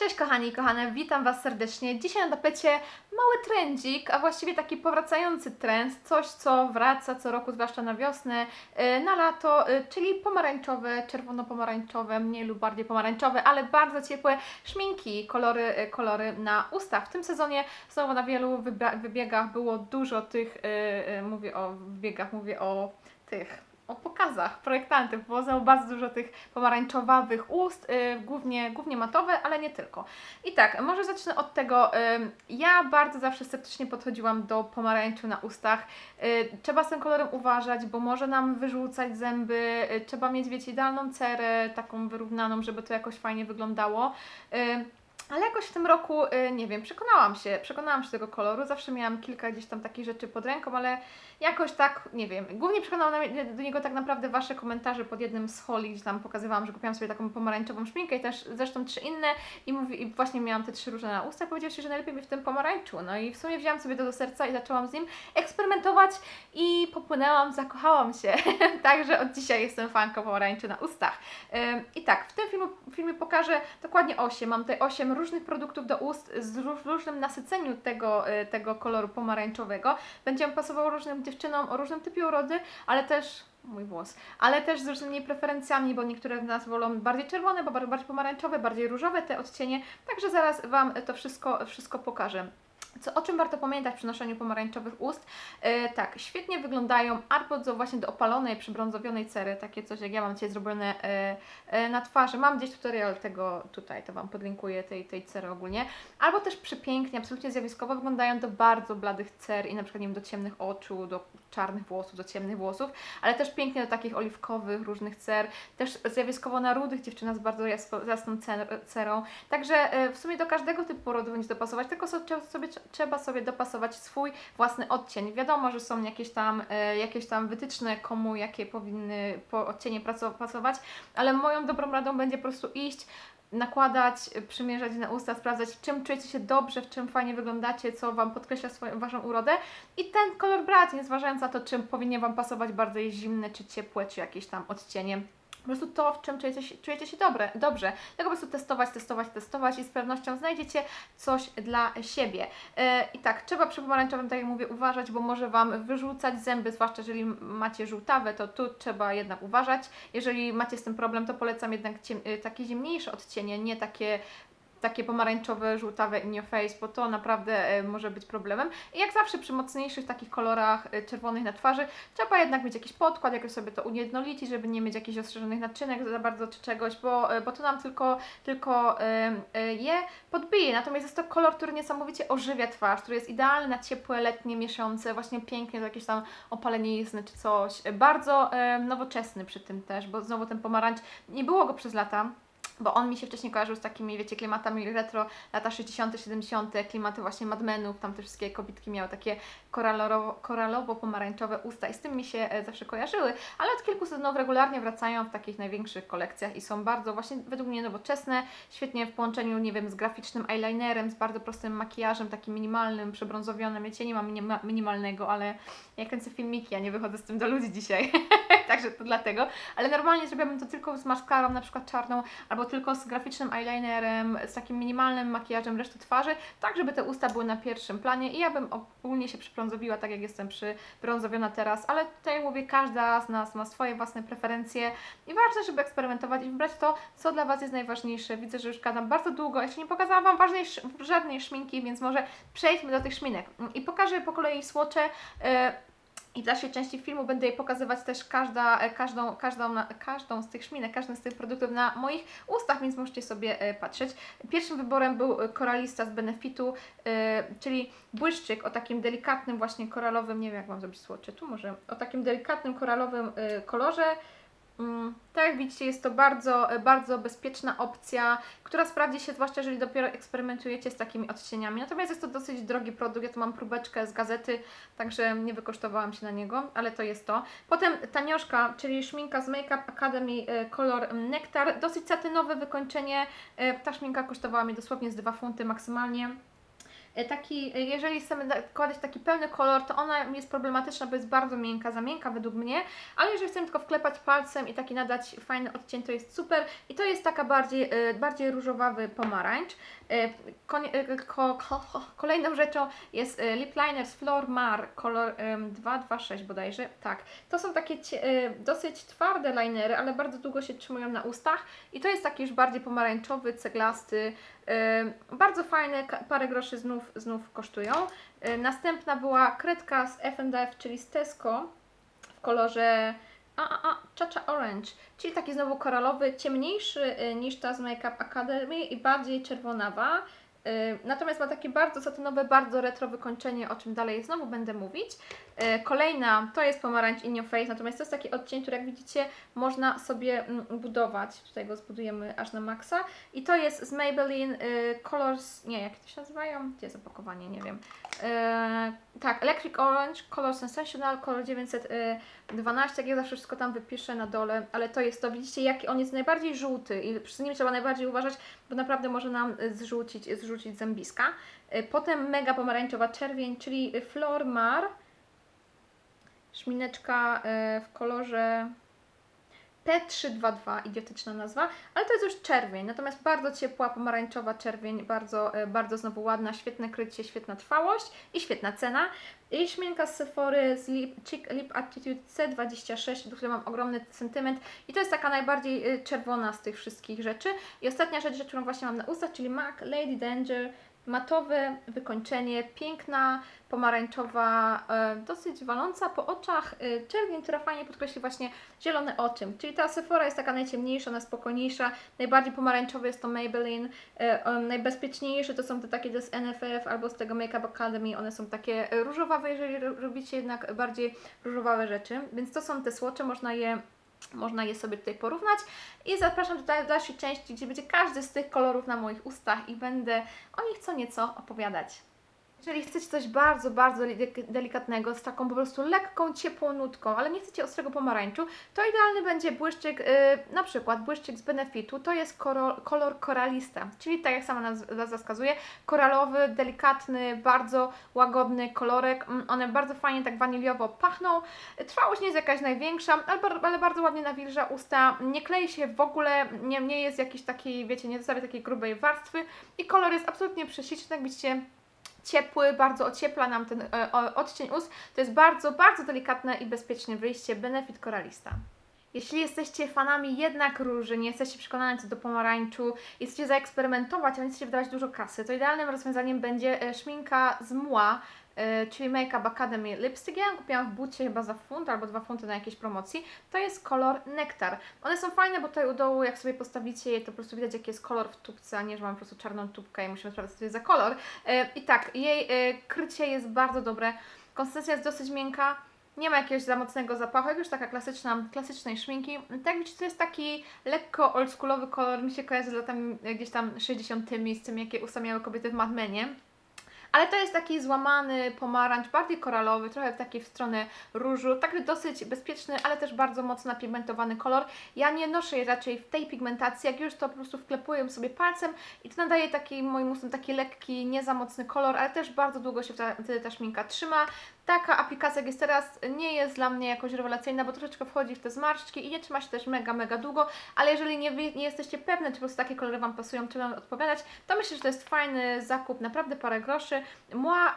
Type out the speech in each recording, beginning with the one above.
Cześć kochani i kochane, witam Was serdecznie. Dzisiaj na tapecie mały trendzik, a właściwie taki powracający trend, coś co wraca co roku, zwłaszcza na wiosnę, yy, na lato, yy, czyli pomarańczowe, czerwono-pomarańczowe, mniej lub bardziej pomarańczowe, ale bardzo ciepłe szminki, kolory, yy, kolory na usta. W tym sezonie znowu na wielu wybiegach było dużo tych, mówię o wybiegach, mówię o tych o pokazach projektantów. Było znowu bardzo dużo tych pomarańczowawych ust, y, głównie, głównie matowe, ale nie tylko. I tak, może zacznę od tego. ja bardzo zawsze sceptycznie podchodziłam do pomarańczu na ustach. Y, trzeba z tym kolorem uważać, bo może nam wyrzucać zęby. Y, trzeba mieć, wiecie, idealną cerę, taką wyrównaną, żeby to jakoś fajnie wyglądało. Ale jakoś w tym roku, y, nie wiem, przekonałam się, przekonałam się tego koloru. Zawsze miałam kilka gdzieś tam takich rzeczy pod ręką, ale jakoś tak, nie wiem. Głównie przekonałam na- do niego tak naprawdę Wasze komentarze pod jednym z holi, gdzie tam pokazywałam, że kupiłam sobie taką pomarańczową szminkę i też zresztą trzy inne i, mówi, i właśnie miałam te trzy różne na ustach. Powiedział się, że najlepiej mi w tym pomarańczu. No i w sumie wzięłam sobie to do serca i zaczęłam z nim eksperymentować i popłynęłam, zakochałam się. Także od dzisiaj jestem fanką pomarańczy na ustach. I tak, w tym filmie pokażę dokładnie 8. Mam tutaj 8 różnych produktów do ust z ró- różnym nasyceniu tego, y, tego koloru pomarańczowego. Będzie on pasował różnym dziewczynom o różnym typie urody, ale też mój włos, ale też z różnymi preferencjami, bo niektóre z nas wolą bardziej czerwone, bo bardziej pomarańczowe, bardziej różowe te odcienie. Także zaraz Wam to wszystko, wszystko pokażę. Co, o czym warto pamiętać przy noszeniu pomarańczowych ust? E, tak, świetnie wyglądają albo do, właśnie do opalonej, przybrązowionej cery, takie coś jak ja mam dzisiaj zrobione e, e, na twarzy. Mam gdzieś tutorial tego tutaj, to Wam podlinkuję tej, tej cery ogólnie. Albo też przepięknie, absolutnie zjawiskowo wyglądają do bardzo bladych cer i na przykład nie wiem, do ciemnych oczu, do czarnych włosów, do ciemnych włosów, ale też pięknie do takich oliwkowych, różnych cer. Też zjawiskowo na rudych dziewczyna z bardzo jasną cer- cerą. Także w sumie do każdego typu porodu będzie dopasować, tylko so, trzeba sobie, trzeba sobie dopasować swój własny odcień. Wiadomo, że są jakieś tam, e, jakieś tam wytyczne, komu jakie powinny po odcienie praco- pasować, ale moją dobrą radą będzie po prostu iść, nakładać, y, przymierzać na usta, sprawdzać, czym czujecie się dobrze, w czym fajnie wyglądacie, co Wam podkreśla swoją, Waszą urodę i ten kolor brać, nie zważając na to, czym powinien Wam pasować bardziej zimne, czy ciepłe, czy jakieś tam odcienie. Po prostu to, w czym czujecie się, czujecie się dobre, dobrze. Tylko po prostu testować, testować, testować i z pewnością znajdziecie coś dla siebie. E, I tak, trzeba przy pomarańczowym, tak jak mówię, uważać, bo może Wam wyrzucać zęby, zwłaszcza jeżeli macie żółtawe, to tu trzeba jednak uważać. Jeżeli macie z tym problem, to polecam jednak ciem, y, takie zimniejsze odcienie, nie takie takie pomarańczowe, żółtawe in your face, bo to naprawdę e, może być problemem. I jak zawsze przy mocniejszych takich kolorach e, czerwonych na twarzy, trzeba jednak mieć jakiś podkład, jakoś sobie to ujednolicić, żeby nie mieć jakichś ostrzeżonych naczynek za bardzo czy czegoś, bo, e, bo to nam tylko, tylko je podbije. Natomiast jest to kolor, który niesamowicie ożywia twarz, który jest idealny na ciepłe, letnie miesiące, właśnie pięknie, to jakieś tam opalenizny czy coś. Bardzo nowoczesny przy tym też, bo znowu ten pomarańcz, nie było go przez lata, bo on mi się wcześniej kojarzył z takimi, wiecie, klimatami retro, lata 60., 70., klimaty właśnie Mad Menów, tam te wszystkie kobitki miały takie koralowo- koralowo-pomarańczowe usta i z tym mi się e, zawsze kojarzyły, ale od kilku sezonów regularnie wracają w takich największych kolekcjach i są bardzo właśnie według mnie nowoczesne, świetnie w połączeniu, nie wiem, z graficznym eyelinerem, z bardzo prostym makijażem, takim minimalnym, przebrązowionym, wiecie, nie mam minima- minimalnego, ale ja kręcę filmiki, ja nie wychodzę z tym do ludzi dzisiaj, także to dlatego, ale normalnie zrobiłabym to tylko z maskarą, na przykład czarną, albo tylko z graficznym eyelinerem, z takim minimalnym makijażem reszty twarzy, tak żeby te usta były na pierwszym planie i ja bym ogólnie się przybrązowiła, tak jak jestem przybrązowiona teraz, ale tutaj mówię, każda z nas ma swoje własne preferencje i ważne, żeby eksperymentować i wybrać to, co dla Was jest najważniejsze. Widzę, że już gadam bardzo długo, jeszcze nie pokazałam Wam ważnej, żadnej szminki, więc może przejdźmy do tych szminek. I pokażę po kolei słocze, e, i w dalszej części filmu będę jej pokazywać też każda, e, każdą, każdą, każdą z tych szminek, każdy z tych produktów na moich ustach, więc możecie sobie e, patrzeć. Pierwszym wyborem był koralista z Benefitu, e, czyli błyszczyk o takim delikatnym właśnie koralowym, nie wiem jak mam zrobić słocze, tu może, o takim delikatnym koralowym kolorze. Mm, Tak jak widzicie, jest to bardzo, e, bardzo bezpieczna opcja, która sprawdzi się, zwłaszcza jeżeli dopiero eksperymentujecie z takimi odcieniami. Natomiast jest to dosyć drogi produkt. Ja tu mam próbeczkę z gazety, także nie wykosztowałam się na niego, ale to jest to. Potem tanioszka, czyli szminka z Makeup Academy e, kolor Nectar. Dosyć satynowe wykończenie. E, Ta szminka kosztowała mi dosłownie z 2 funty maksymalnie. E, Taki, e, jeżeli chcemy da- kłaść taki pełny kolor, to ona jest problematyczna, bo jest bardzo miękka, za miękka według mnie, ale jeżeli chcemy tylko wklepać palcem i taki nadać fajny odcień, to jest super. I to jest taka bardziej, e, bardziej różowawy pomarańcz. E, e, ko, ko, ko, kolejną rzeczą jest e, Lip Liner z Flor Mar, kolor em, 226 bodajże. Tak, to są takie dosyć twarde linery, ale bardzo długo się trzymują na ustach. I to jest taki już bardziej pomarańczowy, ceglasty, bardzo fajny, ka- parę groszy znów, znów kosztują. Następna była kredka z F&F, czyli z Tesco w kolorze a, a, Chacha Orange, czyli taki znowu koralowy, ciemniejszy y, niż ta z Makeup Academy i bardziej czerwonawa. Y, Natomiast ma takie bardzo satynowe, bardzo retro wykończenie, o czym dalej znowu będę mówić. Y, Kolejna to jest pomarańcz in your face, natomiast to jest taki odcień, który jak widzicie można sobie mm, budować. Tutaj go zbudujemy aż na maksa. I to jest z Maybelline Colors, nie, jak to się nazywają? Gdzie jest opakowanie? Nie wiem. Y, tak, Electric Orange, Color Sensational, kolor 912, jak ja zawsze wszystko tam wypiszę na dole, ale to jest to, widzicie jaki on jest najbardziej żółty i przy nim trzeba najbardziej uważać, bo naprawdę może nam zrzucić, zrzucić zębiska. Y, Potem mega pomarańczowa czerwień, czyli Flor Mar, szmineczka y, w kolorze P322, idiotyczna nazwa, ale to jest już czerwień, natomiast bardzo ciepła, pomarańczowa czerwień, bardzo, e, bardzo znowu ładna, świetne krycie, świetna trwałość i świetna cena. I szminka z Sephory z Lip, Cheek Lip Attitude C26, do której mam ogromny sentyment i to jest taka najbardziej e, czerwona z tych wszystkich rzeczy. I ostatnia rzecz, którą właśnie mam na ustach, czyli MAC Lady Danger, matowe wykończenie, piękna, pomarańczowa, e, dosyć waląca po oczach e, czerwień, która fajnie podkreśli właśnie zielony oczym. Czyli ta Sephora jest taka najciemniejsza, najspokojniejsza, najbardziej pomarańczowy jest to Maybelline, e, najbezpieczniejsze to są te takie z NFF albo z tego Makeup Academy, one są takie różowawe, jeżeli ro- robicie jednak bardziej różowawe rzeczy, więc to są te słocze, można je można je sobie tutaj porównać i zapraszam tutaj do dalszej części, gdzie będzie każdy z tych kolorów na moich ustach i będę o nich co nieco opowiadać. Jeżeli chcecie coś bardzo, bardzo delik- delikatnego, z taką po prostu lekką, ciepłą nutką, ale nie chcecie ostrego pomarańczu, to idealny będzie błyszczyk, yy, na przykład błyszczyk z Benefitu, to jest kolor koralista, czyli tak jak sama naz- nazwa wskazuje, koralowy, delikatny, bardzo łagodny kolorek, Mm, one bardzo fajnie tak waniliowo pachną, trwałość nie jest jakaś największa, ale, ale bardzo ładnie nawilża usta, nie klei się w ogóle, nie, nie jest jakiś taki, wiecie, nie zostawia takiej grubej warstwy. I kolor jest absolutnie prześliczny, jak widzicie, ciepły, bardzo ociepla nam ten e, odcień ust. To jest bardzo, bardzo delikatne i bezpieczne wyjście Benefit Coralista. Jeśli jesteście fanami jednak róży, nie jesteście przekonani co do pomarańczu i chcecie zaeksperymentować, a nie chcecie wydawać dużo kasy, to idealnym rozwiązaniem będzie e, szminka z Mła, czyli Makeup Academy Lipstick. Ja ją kupiłam w bucie chyba za funt albo dwa funty na jakiejś promocji. To jest kolor Nektar. One są fajne, bo tutaj u dołu jak sobie postawicie je, to po prostu widać jaki jest kolor w tubce, a nie, że mam po prostu czarną tubkę i musimy sprawdzić co jest za kolor. E, I tak, jej e, krycie jest bardzo dobre. Konsystencja jest dosyć miękka. Nie ma jakiegoś za mocnego zapachu, jak już taka klasyczna, klasycznej szminki. Tak widzicie, to jest taki lekko oldschoolowy kolor, mi się kojarzy z latami e, gdzieś tam 60 z tym, jakie usta miały kobiety w Mad Menie. Ale to jest taki złamany pomarańcz, bardziej koralowy, trochę taki w stronę różu, taki dosyć bezpieczny, ale też bardzo mocno napigmentowany kolor. Ja nie noszę jej raczej w tej pigmentacji, jak już to po prostu wklepuję sobie palcem i to nadaje taki moim ustom taki lekki, nie za mocny kolor, ale też bardzo długo się wtedy ta szminka trzyma. Taka aplikacja jak jest teraz nie jest dla mnie jakoś rewelacyjna, bo troszeczkę wchodzi w te zmarszczki i nie trzyma się też mega, mega długo, ale jeżeli nie, nie jesteście pewne, czy po prostu takie kolory Wam pasują, czy Wam odpowiadać, to myślę, że to jest fajny zakup, naprawdę parę groszy.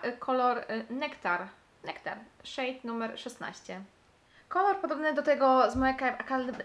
Y, kolor y, Nektar, Nektar, shade numer 16. Kolor podobny do tego z mojej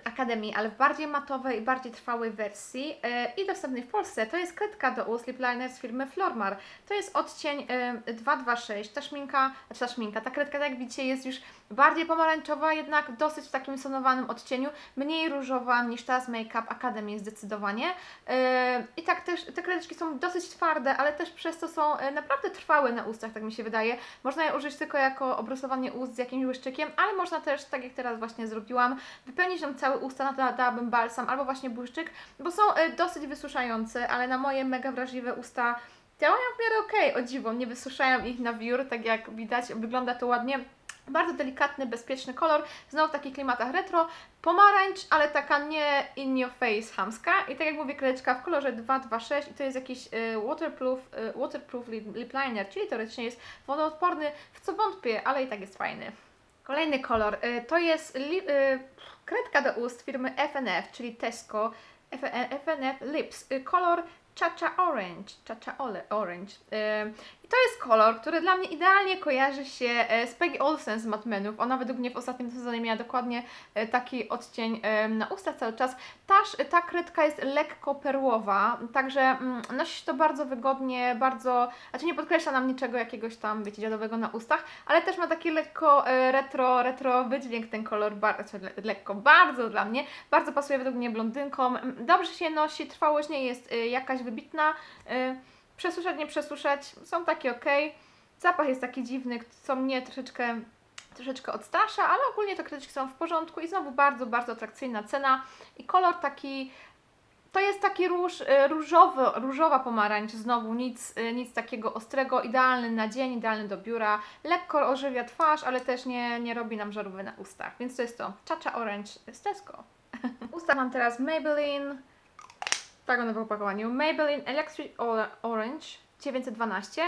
Akademii, ale w bardziej matowej i bardziej trwałej wersji e, i dostępnej w Polsce. To jest kredka do ust Lip Liner z firmy Flormar. To jest odcień e, 226. Ta szminka, znaczy ta szminka, ta kredka, jak widzicie, jest już bardziej pomarańczowa, jednak dosyć w takim sonowanym odcieniu, mniej różowa niż ta z Makeup Academy zdecydowanie. E, I tak też te kredeczki są dosyć twarde, ale też przez to są e, naprawdę trwałe na ustach, tak mi się wydaje. Można je użyć tylko jako obrysowanie ust z jakimś błyszczykiem, ale można też, tak jak teraz właśnie zrobiłam, wypełnić nam całe usta, na to da- dałabym balsam albo właśnie błyszczyk, bo są e, dosyć wysuszające, ale na moje mega wrażliwe usta działają w miarę okej, o dziwo, nie wysuszają ich na wiór, tak jak widać, wygląda to ładnie. Bardzo delikatny, bezpieczny kolor, znowu w takich klimatach retro. Pomarańcz, ale taka nie in your face hamska. I tak jak mówię, kredeczka w kolorze 226 i to jest jakiś y, waterproof, y, waterproof lip, liner, czyli teoretycznie jest wodoodporny, w co wątpię, ale i tak jest fajny. Kolejny kolor y, to jest kredka do ust firmy FNF, czyli Tesco FNF Lips. Y, kolor Chacha Orange. Chacha Orange. To jest kolor, który dla mnie idealnie kojarzy się e, z Peggy Olsen z Mad Menów. Ona według mnie w ostatnim sezonie miała dokładnie e, taki odcień e, na ustach cały czas. Ta, ta kredka jest lekko perłowa, także mm, nosi się to bardzo wygodnie, bardzo, znaczy nie podkreśla nam niczego jakiegoś tam, wiecie, dziadowego na ustach, ale też ma taki lekko retro, retro wydźwięk ten kolor, bardzo, lekko, bardzo dla mnie, bardzo pasuje według mnie blondynkom, dobrze się nosi, trwałość nie jest jakaś wybitna, przesuszać, nie przesuszać, są takie ok. Zapach jest taki dziwny, co mnie troszeczkę, troszeczkę odstrasza, ale ogólnie to kredeczki są w porządku i znowu bardzo, bardzo atrakcyjna cena i kolor taki, to jest taki róż, y, różowy, różowa pomarańcz, znowu nic, y, nic takiego ostrego, idealny na dzień, idealny do biura, lekko ożywia twarz, ale też nie, nie robi nam żarówy na ustach, więc to jest to Chacha Orange z Tesco. Usta mam teraz Maybelline, tak one w opakowaniu. Maybelline Electric Or- Orange 912.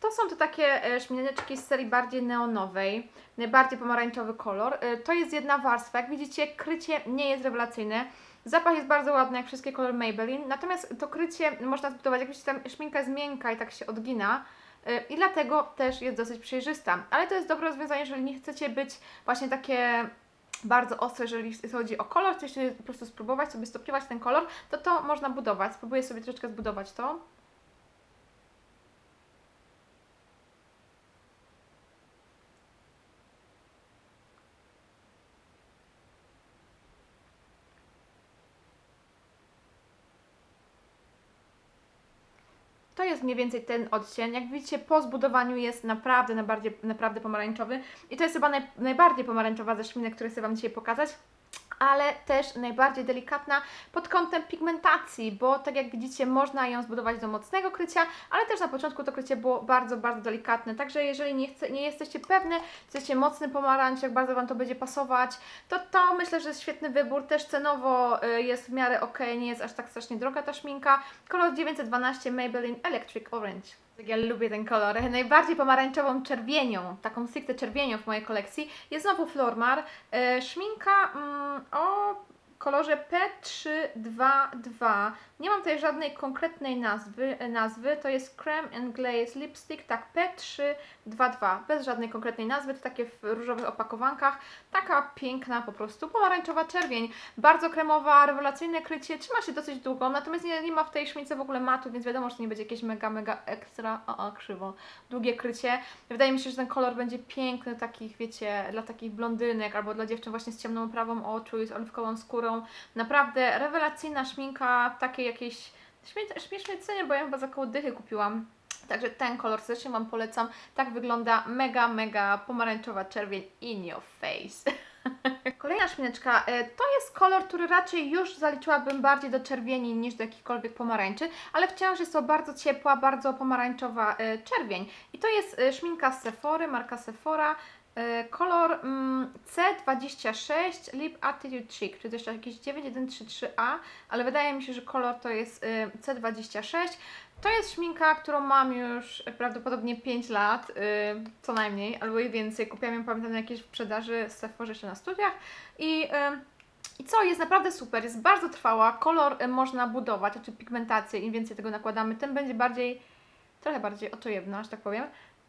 To są to takie e, szmineczki z serii bardziej neonowej, najbardziej pomarańczowy kolor. E, To jest jedna warstwa. Jak widzicie, krycie nie jest rewelacyjne. Zapach jest bardzo ładny, jak wszystkie kolory Maybelline. Natomiast to krycie można zbudować, jak widzicie, tam szminka jest miękka i tak się odgina. E, I dlatego też jest dosyć przejrzysta. Ale to jest dobre rozwiązanie, jeżeli nie chcecie być właśnie takie bardzo ostre, jeżeli chodzi o kolor, chcecie po prostu spróbować sobie stopniować ten kolor, to to można budować. Spróbuję sobie troszeczkę zbudować to. To jest mniej więcej ten odcień. Jak widzicie, po zbudowaniu jest naprawdę, naprawdę pomarańczowy. I to jest chyba naj, najbardziej pomarańczowa ze szminek, które chcę Wam dzisiaj pokazać. Ale też najbardziej delikatna pod kątem pigmentacji, bo tak jak widzicie, można ją zbudować do mocnego krycia, ale też na początku to krycie było bardzo, bardzo delikatne. Także jeżeli nie, chce, nie jesteście pewne, chcecie mocny pomarańcz, jak bardzo Wam to będzie pasować, to to myślę, że jest świetny wybór. Też cenowo y, jest w miarę ok, nie jest aż tak strasznie droga ta szminka. Kolor 912 Maybelline Electric Orange. Tak ja lubię ten kolor. Najbardziej pomarańczową czerwienią, taką stricte czerwienią w mojej kolekcji jest znowu Flormar. E, szminka mm, o kolorze P322. Nie mam tutaj żadnej konkretnej nazwy, e, nazwy. to jest Creme and Glaze Lipstick, tak P322, bez żadnej konkretnej nazwy, to takie w różowych opakowankach, taka piękna po prostu pomarańczowa czerwień, bardzo kremowa, rewelacyjne krycie, trzyma się dosyć długo, natomiast nie, nie ma w tej szmince w ogóle matu, więc wiadomo, że to nie będzie jakieś mega, mega ekstra, a, a krzywo, długie krycie. Wydaje mi się, że ten kolor będzie piękny, takich wiecie, dla takich blondynek albo dla dziewczyn właśnie z ciemną prawą oczu i z oliwkową skórą. Naprawdę rewelacyjna szminka w takiej jakiejś śmie- śmiesznej cenie, bo ja chyba za koło dychy kupiłam. Także ten kolor serdecznie Wam polecam. Tak wygląda mega, mega pomarańczowa czerwień in your face. Kolejna szmineczka e, to jest kolor, który raczej już zaliczyłabym bardziej do czerwieni niż do jakichkolwiek pomarańczy, ale wciąż jest to bardzo ciepła, bardzo pomarańczowa e, czerwień. I to jest e, szminka z Sephory, marka Sephora. E, Kolor mm, C26 Lip Attitude Chic, czy też jakiś 9133A, ale wydaje mi się, że kolor to jest e, C26. To jest szminka, którą mam już prawdopodobnie 5 lat, y, co najmniej, albo i więcej. Kupiłam ją, pamiętam, na jakiejś sprzedaży Sephorze jeszcze na studiach. I, y, I co, jest naprawdę super, jest bardzo trwała, kolor y, można budować, znaczy pigmentację, im więcej tego nakładamy, tym będzie bardziej, trochę bardziej oczojebna, że tak powiem.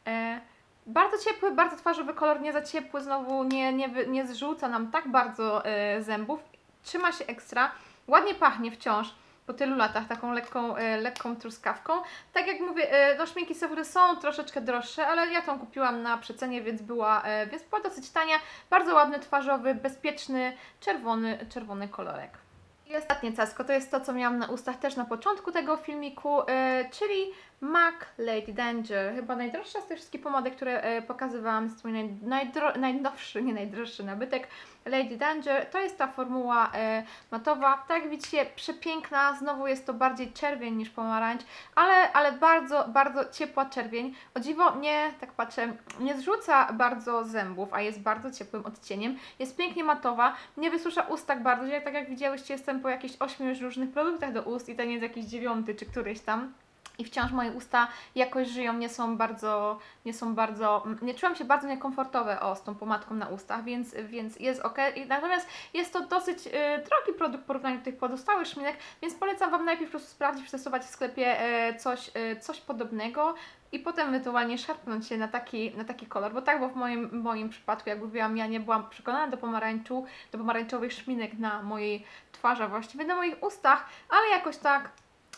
E, bardzo ciepły, bardzo twarzowy kolor, nie za ciepły, znowu nie, nie, nie zrzuca nam tak bardzo e, zębów. Trzyma się ekstra, ładnie pachnie wciąż po tylu latach, taką lekką, e, lekką truskawką. Tak jak mówię, e, no szminki Sephory są troszeczkę droższe, ale ja tą kupiłam na przecenie, więc była, e, więc była dosyć tania. Bardzo ładny, twarzowy, bezpieczny, czerwony, czerwony kolorek. I ostatnie casko to jest to, co miałam na ustach też na początku tego filmiku, e, czyli MAC Lady Danger. Chyba najdroższa z tych wszystkich pomadek, które e, pokazywałam. Jest mój naj, najdro, najnowszy, nie najdroższy nabytek. Lady Danger. To jest ta formuła e, matowa. Tak jak widzicie, przepiękna. Znowu jest to bardziej czerwień niż pomarańcz, ale, ale bardzo, bardzo ciepła czerwień. O dziwo nie, tak patrzę, nie zrzuca bardzo zębów, a jest bardzo ciepłym odcieniem. Jest pięknie matowa, nie wysusza ust tak bardzo, że tak jak widziałyście, jestem po jakichś ośmiu różnych produktach do ust i ten jest jakiś dziewiąty czy któryś tam. I wciąż moje usta jakoś żyją, nie są bardzo, nie są bardzo, nie czułam się bardzo niekomfortowe o, z tą pomadką na ustach, więc, więc jest ok. Natomiast jest to dosyć y, drogi produkt w porównaniu do tych pozostałych szminek, więc polecam Wam najpierw po prostu sprawdzić, przetestować w sklepie e, coś, e, coś podobnego i potem ewentualnie szarpnąć się na taki, na taki kolor, bo tak, bo w moim, moim przypadku, jak mówiłam, ja nie byłam przekonana do pomarańczu, do pomarańczowych szminek na mojej twarzy, właściwie na moich ustach, ale jakoś tak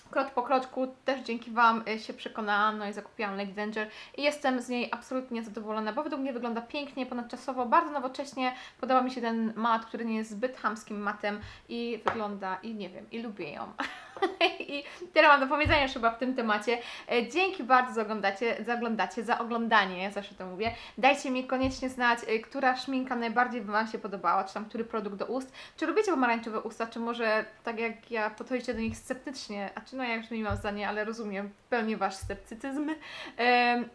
krok po kroczku też dzięki Wam y, się przekonałam, no i zakupiłam Lady Danger i jestem z niej absolutnie zadowolona, bo według mnie wygląda pięknie, ponadczasowo, bardzo nowocześnie. Podoba mi się ten mat, który nie jest zbyt chamskim matem i wygląda, i nie wiem, i lubię ją. I tyle mam do powiedzenia już chyba w tym temacie. E, Dzięki bardzo za oglądacie, za za oglądanie, zawsze to mówię. Dajcie mi koniecznie znać, e, która szminka najbardziej Wam się podobała, czy tam który produkt do ust. Czy lubicie pomarańczowe usta, czy może tak jak ja podchodzicie do nich sceptycznie, a czy no ja już nie mam zdania, ale rozumiem w pełni Wasz sceptycyzm.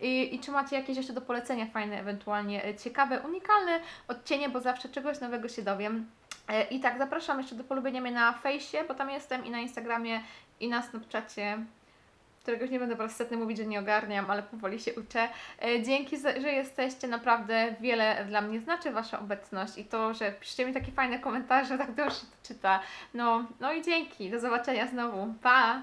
I, I czy macie jakieś jeszcze do polecenia fajne, ewentualnie e, ciekawe, unikalne odcienie, bo zawsze czegoś nowego się dowiem. E, I tak, zapraszam jeszcze do polubienia mnie na fejsie, bo tam jestem i na Instagramie i na Snapchacie, którego już nie będę po raz setny mówić, że nie ogarniam, ale powoli się uczę. E, Dzięki, że jesteście, naprawdę wiele dla mnie znaczy Wasza obecność i to, że piszecie mi takie fajne komentarze, tak dobrze się to czyta. No, no i dzięki, do zobaczenia znowu, pa!